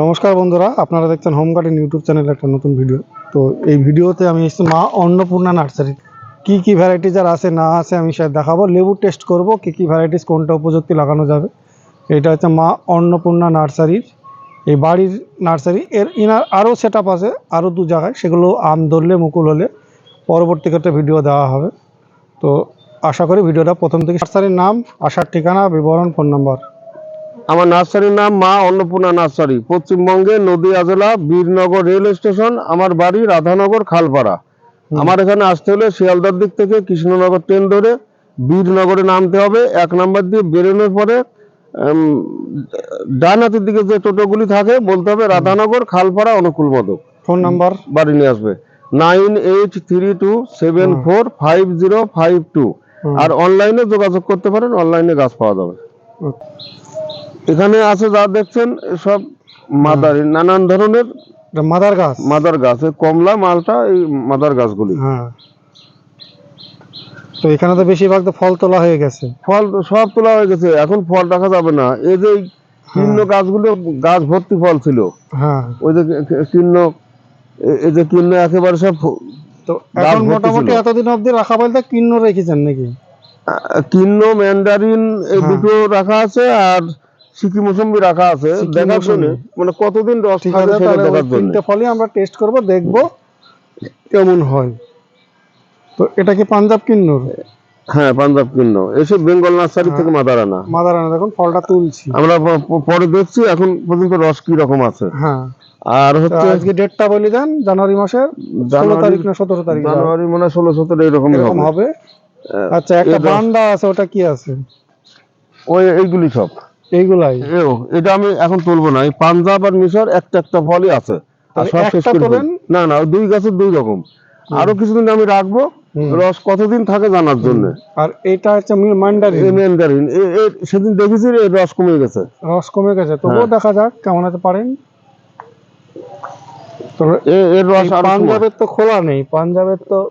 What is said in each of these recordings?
নমস্কার বন্ধুরা, আপনারা দেখছেন হোম গার্ডেন ইউটিউব চ্যানেলে একটা নতুন ভিডিও তো এই ভিডিওতে আমি এসেছি মা অন্নপূর্ণা নার্সারি। কি কি ভ্যারাইটিস আর আছে, না আছে আমি সে দেখাবো। লেবু টেস্ট করব, কি কি ভ্যারাইটিস কোনটা উপযুক্তি লাগানো যাবে। এটা হচ্ছে মা অন্নপূর্ণা নার্সারির। এই বাড়ির নার্সারি, এর ইনার আরও সেট আপ আছে, আরও দু জায়গায়। সেগুলো আম ধরলে, মুকুল হলে পরবর্তী ক্ষেত্রে ভিডিও দেওয়া হবে। তো আশা করি ভিডিওটা প্রথম থেকে নার্সারির নাম, আসার ঠিকানা, বিবরণ ফোন নাম্বার আমার নার্সারির নাম মা অন্নপূর্ণা নার্সারি। পশ্চিমবঙ্গে নদীয়া জেলা বীরনগর রেল স্টেশন আমার বাড়ি রাধানগর খালপাড়া। আমার এখানে আসতে হলে শিয়ালদার দিক থেকে কৃষ্ণনগর ট্রেন ধরে বীরনগরে নামতে হবে। এক নাম্বার দিয়ে বেরোনোর পরে ডান হাতের দিকে যে টোটোগুলি থাকে বলতে হবে রাধানগর খালপাড়া অনুকূল মদক। Phone number? বাড়ি নিয়ে আসবে। Nine eight three two seven four five zero five two. আর অনলাইনে যোগাযোগ করতে পারেন অনলাইনে গাছ পাওয়া যাবে। এখানে আছে যা দেখছেন সব মাদারি নানান ধরনের মাদার গাছ। মাদার গাছ কমলা মালটা এই মাদার গাছগুলি। হ্যাঁ। তো এখানে তো বেশিরভাগ তো ফল তোলা হয়ে গেছে। ফল সব তোলা হয়ে গেছে এখন ফল রাখা যাবে না। এই যে এই কীর্ণ গাছগুলো গাছ ভর্তি ফল ছিল। হ্যাঁ। ওই যে কীর্ণ এই যে কীর্ণ একেবারে সব তো এখন মোটামুটি এতদিন অবধি রাখা বলতে কিন্ন রেখেছেন নাকি? কীর্ণ ম্যান্ডারিন এই হ্যাঁ। দুটো রাখা আছে আর সিকি মৌসুম্বি রাখা আছে দেখার জন্য। মানে কতদিন রস ঠিক থাকে সেটা দেখার জন্য। তিনটে ফলই আমরা টেস্ট করব দেখব কেমন হয়। তো এটা কি পাঞ্জাব কিন্নুর? হ্যাঁ পাঞ্জাব কীর্ণ এসে বেঙ্গল নার্সারি হ্যাঁ। থেকে মাদারানা মাদারানা দেখুন ফলটা তুলছি। আমরা পরে দেখছি এখন পর্যন্ত রস কি রকম আছে। হ্যাঁ। আর হচ্ছে আজকে ডেটটা বলে দেন জানুয়ারি মাসের ষোলো তারিখ না সতেরো তারিখ জানুয়ারি মানে ষোলো সতেরো এরকম হবে। আচ্ছা একটা বান্ডা আছে ওটা কি আছে? ওই এইগুলি সব। এইগুলাই? এটা আমি এখন তুলবো না। এই পাঞ্জাব আর মিশর একটা একটা ফলই আছে। আর সব শেষ করে না না দুই গাছের দুই রকম। আরও কিছুদিন আমি রাখব। রস কতদিন থাকে জানার জন্য? আর এটা হচ্ছে ম্যান্ডারিন সেদিন দেখেছি এর রস কমে গেছে। রস কমে গেছে। তবুও হ্যাঁ। দেখা যাক কেমন হতে পারেন। এর রস পাঞ্জাবের তো খোলা নেই। পাঞ্জাবের তো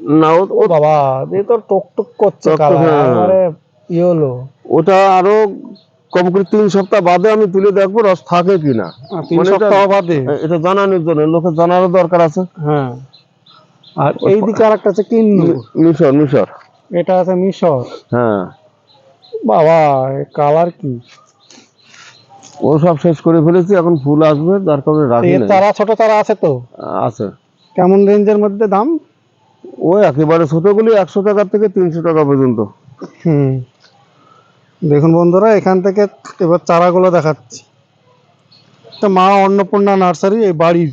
না ও- বাবা এ তো টক টক করছে হ্যাঁ। ওটা আরও কম করে তিন সপ্তাহ বাদে আমি তুলে দেখব রস থাকে কিনা। তিন মানে এটা- সপ্তাহ বাদে। এটা জানানোর জন্য জানারও দরকার আছে। হ্যাঁ। আর এই দিকে আর একটা আছে কিন্নু। মিশর মিশর। এটা আছে মিশর। হ্যাঁ। বাবা কালার কি? ও সব শেষ করে ফেলেছি এখন ফুল আসবে যার কারণে রাখি নাই। চারা ছোট চারা আছে তো? আছে। কেমন রেঞ্জের মধ্যে দাম? ওই একেবারে ছোটগুলি একশো টাকা থেকে তিনশো টাকা পর্যন্ত। হুম। দেখুন বন্ধুরা এখান থেকে এবার চারাগুলো দেখাচ্ছি। এটা মা অন্নপূর্ণা নার্সারি এই বাড়ির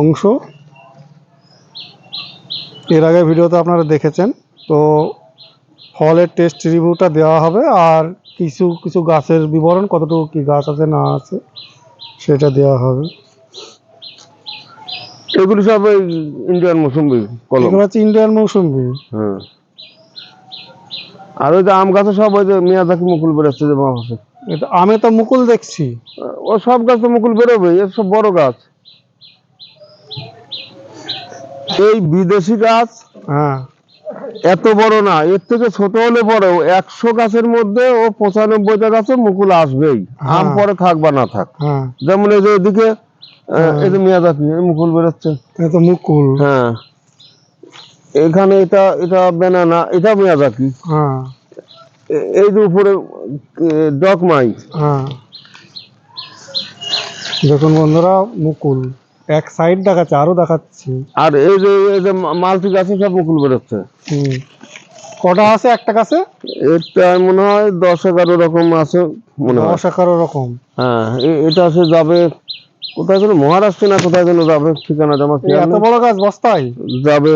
অংশ। এর আগে ভিডিওতে আপনারা দেখেছেন তো ফলের টেস্ট রিভিউটা দেওয়া হবে আর কিছু কিছু গাছের বিবরণ কতটুকু কি গাছ আছে না আছে সেটা দেওয়া হবে। এগুলো সব ইন্ডিয়ান মৌসুম্বি কলম। এগুলো হচ্ছে ইন্ডিয়ান মৌসুমি। হ্যাঁ। আর ওই যে আম গাছে সব ওই যে মিয়াজাকি মুকুল বেরোচ্ছে যে এটা আমি তো মুকুল দেখছি। ও সব গাছ তো মুকুল বেরোবে এর সব বড় গাছ। এই বিদেশি গাছ হ্যাঁ। এত বড় না এর থেকে ছোট হলে বড় একশো গাছের মধ্যে ও পঁচানব্বইটা গাছে মুকুল আসবেই আম হ্যাঁ। পরে থাক বা না থাক। হ্যাঁ। যেমন এই যে ওইদিকে এই যে মিয়াজাকি মুকুল বেরোচ্ছে। এটা তো মুকুল। হ্যাঁ। এখানে এটা এটা বেনানা এটা মিয়াজাকি হ্যাঁ। এই যে উপরে ডকমাই হ্যাঁ। দেখুন বন্ধুরা মুকুল। এক সাইড দেখাচ্ছে আরও দেখাচ্ছি। আর এই যে এই যে মালতি গাছে সব মুকুল বেরোচ্ছে। হুম। কটা আছে একটা কাছে এটা মনে হয় দশ এগারো রকম আছে মনে হয়। দশ এগারো রকম। হ্যাঁ এটা আছে যাবে কোথায় যেন মহারাষ্ট্র না কোথায় যেন যাবে আমার খেয়াল এত। বড় গাছ বস্তায়? যাবে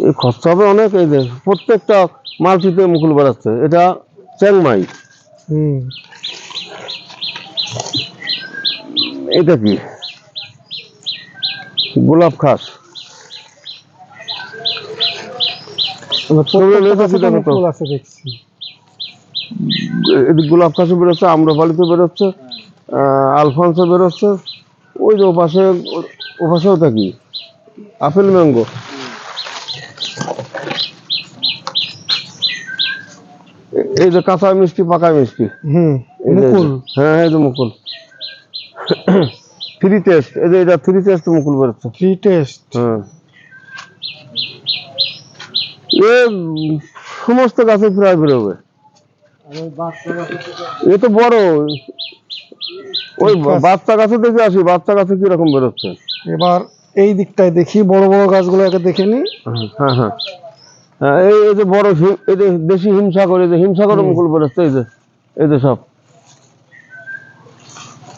এই খরচা হবে অনেক এই যে প্রত্যেকটা মালতিতে মুকুল বেরোচ্ছে এটা চ্যাংমাই হুম। এটা কি? গোলাপ খাস। দেখছি। গোলাপ খাসও বেরোচ্ছে আম্রপালিতে বেরোচ্ছে। আলফান্সো বেরোচ্ছে ওই যে ওপাশে ওপাশে ওটা কি আপেল ম্যাঙ্গো। এই যে কাঁচা মিষ্টি পাকা মিষ্টি। হুম। মুকুল? হ্যাঁ এই যে মুকুল। থ্রি টেস্ট এই যে এটা থ্রি টেস্ট মুকুল বেরোচ্ছে। ফ্রি টেস্ট হ্যাঁ। এ সমস্ত গাছে প্রায় বেরোবে। এ তো বড়। ওই বাচ্চা গাছে দেখে আসি বাচ্চা গাছে কীরকম বেরোচ্ছে? এবার এই দিকটায় দেখি বড় বড় গাছগুলো আগে দেখে নি হ্যাঁ হ্যাঁ হ্যাঁ। এই এই যে বড় এই যে দেশি হিমসাগর এই যে হিমসাগর মুকুল বেরোচ্ছে এই যে এই যে সব।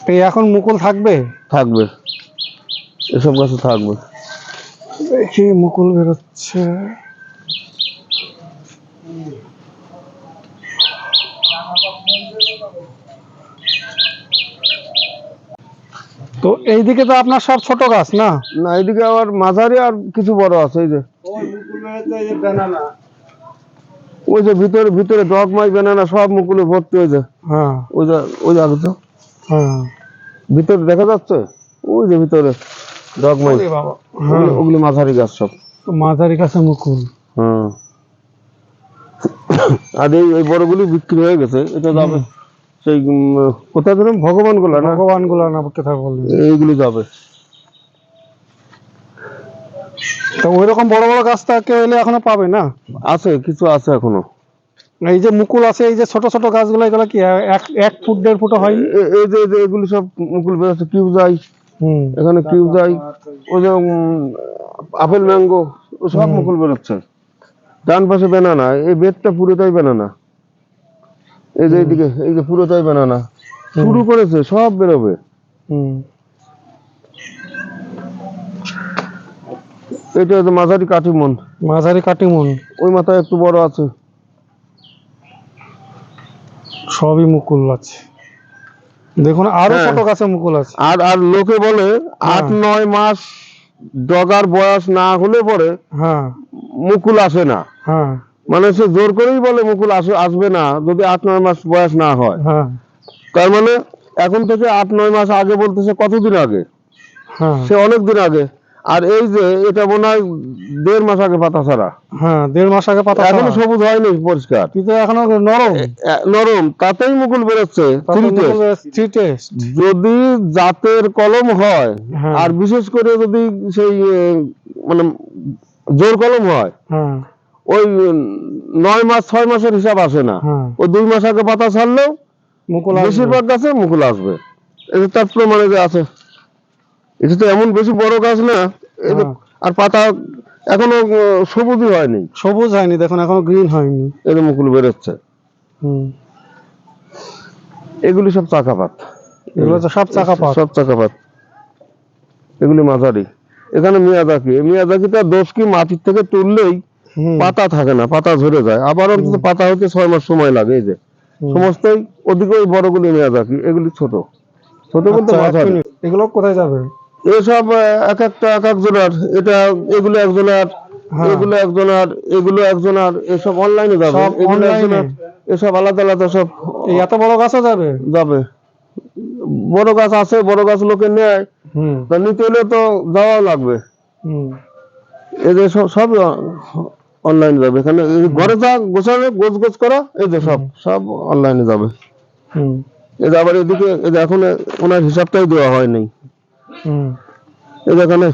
এই এখন মুকুল থাকবে? থাকবে। এসব গাছে থাকবে। দেখি মুকুল বেরোচ্ছে। তো এইদিকে তো আপনার সব ছোট গাছ না? না এদিকে আবার মাঝারি আর কিছু বড় আছে এই যে। ওই যে ভিতরে ভিতরে ডগ মাই বেনানা সব মুকুলে ভর্তি ওই যে। হ্যাঁ। ওই যে ওই যে আগে তো। হ্যাঁ। ভিতরে দেখা যাচ্ছে? ওই যে ভিতরে ডগ বাবা। হ্যাঁ। ওগুলি মাঝারি গাছ সব। মাঝারি গাছে মুকুল। হ্যাঁ। আর এই এই বড়গুলি বিক্রি হয়ে গেছে। এটা যাবে সেই কোথায় ধরুন ভগবানগুলা না? ভগবানগুলা না কথা বললেন। এইগুলি যাবে। তো ওই রকম বড় বড় গাছটা কেউ এলে এখনও পাবে না? আছে কিছু আছে এখনও। এই যে মুকুল আছে এই যে ছোট ছোট গাছগুলো এগুলো কি এক এক ফুট দেড় ফুট হয়নি এ- এই যে এগুলি সব মুকুল বেরোচ্ছে কিউ যাই। হুম। এখানে কিউ যাই। ওই যে আপেল ম্যাঙ্গো সব মুকুল বেরোচ্ছে ডান পাশে বেনানা এই বেডটা পুরোটাই বেনানা। এই যে এইদিকে এই যে পুরোটাই বেনানা শুরু করেছে সব বেরোবে। এটা হচ্ছে মাঝারি কাঠিমন মাঝারি কাটিমন ওই মাথায় একটু বড় আছে। সবই মুকুল আছে। দেখুন আরও হ্যাঁ। ছোট গাছে মুকুল আছে। আর আর লোকে বলে আট নয় মাস ডগার বয়স না হলে পরে হ্যাঁ। মুকুল আসে না। হ্যাঁ। মানে সে জোর করেই বলে মুকুল আসে আসবে না যদি আট নয় মাস বয়স না হয়। হ্যাঁ। তার মানে এখন থেকে আট নয় মাস আগে বলতেছে কতদিন আগে? হ্যাঁ। সে অনেক দিন আগে। আর এই যে এটা মনে হয় দেড় মাস আগে পাতা ছাড়া। হ্যাঁ দেড় মাস আগে পাতা এখনও সবুজ হয়নি পরিষ্কার। কিন্তু এখনও নরম। নরম। তাতেই মুকুল বেরোচ্ছে যদি জাতের কলম হয় হ্যাঁ। আর বিশেষ করে যদি সেই মানে জোর কলম হ্যাঁ। ওই নয় মাস ছয় মাসের হিসাব আসে না। হ্যাঁ। ওই দুই মাস আগে পাতা ছাড়লেও। বেশিরভাগ গাছে মুকুল আসবে। এটা তার প্রমাণে যে আছে। এটা তো এমন বেশি বড় গাছ না হ্যাঁ। আর পাতা এখনও সবুজই হয়নি। সবুজ হয়নি দেখুন এখনও গ্রিন হয়নি। যে মুকুল বেরোচ্ছে। হুম। এগুলি সব চাকাপাত। এগুলো তো সব চাকা পাত সব চাকাপাত। এগুলি মাঝারি। এখানে মিয়াজাকি। মিয়াজাকিটা দোষ কি মাটির থেকে তুললেই পাতা থাকে না পাতা ঝরে যায়। আবার অন্তত পাতা হতে ছয় মাস সময় লাগে এই যে। সমস্তই ওদিকে ওই বড়গুলি মিয়াজাকি এগুলি ছোট। ছোট বলতে আচ্ছা, মাঝারি এগুলো কোথায় যাবে এসব এক একটা এক একজনের এটা এগুলো একজনের হ্যাঁ। এগুলো একজনের এগুলো একজনের এসব অনলাইনে যাবে। এগুলো একজনের এসব আলাদা আলাদা সব। এত বড় গাছও যাবে? যাবে। বড় গাছ আছে বড় গাছ লোকে নেয়। তা নিতে হলে তো যাওয়া লাগবে। হুম। এদের সব সব অনলাইন যাবে। এখানে ঘরে যা গোছানো গোছ গোছ করা এই যে সব সব অনলাইনে যাবে। হুম। এই যে আবার এদিকে এই যে এখন ওনার হিসাবটাই দেওয়া হয়নি হুম। এই যে এখানে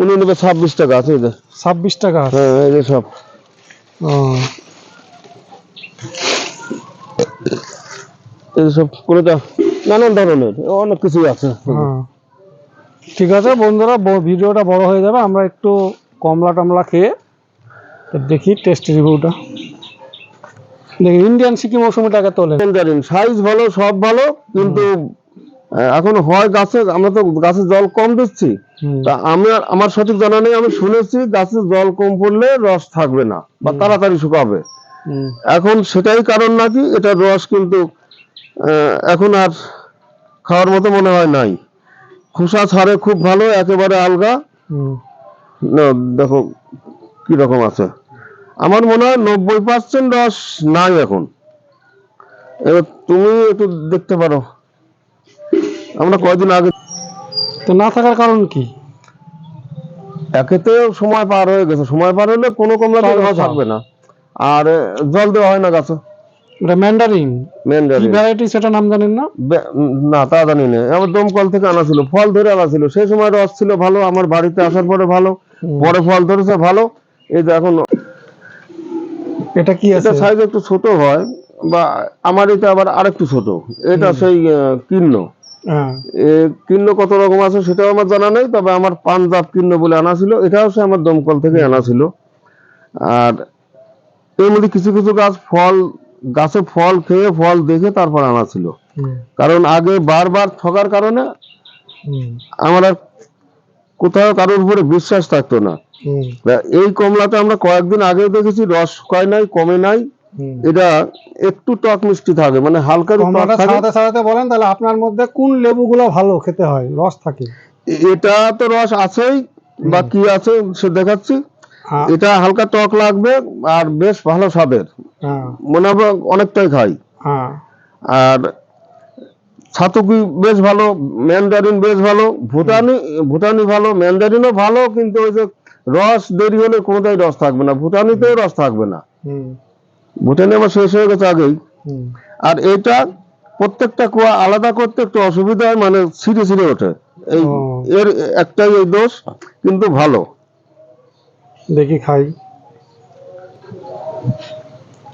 উনি নেবে ছাব্বিশ টাকা আছে এই যে। ছাব্বিশ টাকা হ্যাঁ এই যে সব। এই সব নানান ধরনের অনেক কিছুই আছে। হ্যাঁ। ঠিক আছে বন্ধুরা ভিডিওটা বড় হয়ে যাবে আমরা একটু কমলা টমলা খেয়ে দেখি টেস্ট রিভিউটা দেখি ইন্ডিয়ান সিকিম মৌসুমিটাকে তোলে। ম্যান্ডারিন সাইজ ভালো সব ভালো কিন্তু এখন হয় গাছে আমরা তো গাছে জল কম দিচ্ছি। তা আমি আমার সঠিক জানা নেই আমি শুনেছি গাছে জল কম পড়লে রস থাকবে না বা তাড়াতাড়ি শুকাবে। এখন সেটাই কারণ নাকি এটার রস কিন্তু এখন আর খাওয়ার মতো মনে হয় নাই। খোসা ছাড়ে খুব ভালো একেবারে আলগা। দেখো কি রকম আছে? আমার মনে হয় নব্বই পার্সেন্ট রস নাই এখন। এবার তুমি একটু দেখতে পারো। আমরা কয়দিন আগে তো না থাকার কারণ কি? একেতে সময় পার হয়ে গেছে। সময় পার হলে কোনো কথা। থাকবে না। আর জল দেওয়া হয় না গাছে? এটা ম্যান্ডারিন ম্যান্ডারিন ভ্যারাইটি সেটা নাম জানেন না? না তা জানি না। আমার দমকল থেকে আনা ছিল। ফল ধরে আনা ছিল। সেই সময় রস ছিল ভালো। আমার বাড়িতে আসার পরে ভালো। পরে ফল ধরেছে ভালো। এই যে এখন এটা কি আছে? এটা সাইজ একটু ছোট হয় বা আমার এটা আবার আরেকটু ছোট। এটা সেই কিন্ন। হ্যাঁ। এ কিন্ন কত রকম আছে সেটাও আমার জানা নেই তবে আমার পাঞ্জাব কিন্ন বলে আনা ছিল। এটাও সে আমার দমকল থেকে আনা ছিল। আর এর মধ্যে কিছু কিছু গাছ ফল গাছে ফল খেয়ে ফল দেখে তারপর আনা ছিল। কারণ আগে বারবার ঠকার কারণে আমার আর কোথাও কারোর উপরে বিশ্বাস থাকতো না। এই কমলাটা আমরা কয়েকদিন আগে দেখেছি রস শুকায় নাই কমে নাই। এটা একটু টক মিষ্টি থাকে মানে হালকা বলেন তাহলে আপনার মধ্যে কোন লেবুগুলো ভালো খেতে হয়? রস থাকে। এটা তো রস আছেই বা কি আছে সে দেখাচ্ছি। হ্যাঁ, এটা হালকা টক লাগবে আর বেশ ভালো স্বাদের। হ্যাঁ, মনে হবে অনেকটাই খাই। হ্যাঁ, আর ছাতুকি বেশ ভালো ম্যান্ডারিন বেশ ভালো ভুটানি ভুটানি ভালো ম্যান্ডারিনও ভালো কিন্তু ওই যে রস দেরি হলে কোনোটাই রস থাকবে না ভুটানিতেও রস থাকবে না। ভুটানি আমার শেষ হয়ে গেছে আগেই। আর এটা প্রত্যেকটা কুয়া আলাদা করতে একটু অসুবিধা হয় মানে ছিঁড়ে ছিঁড়ে ওঠে। এই এর একটাই এই দোষ কিন্তু ভালো। দেখি খাই।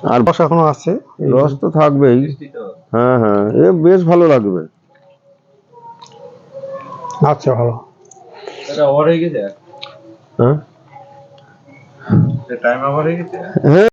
আর রস এখনও আছে রস তো থাকবেই। হ্যাঁ হ্যাঁ। এ বেশ ভালো লাগবে। আচ্ছা ভালো। এটা ওভার হয়ে গেছে? হ্যাঁ। টাইম ওভার হয়ে গেছে? হ্যাঁ।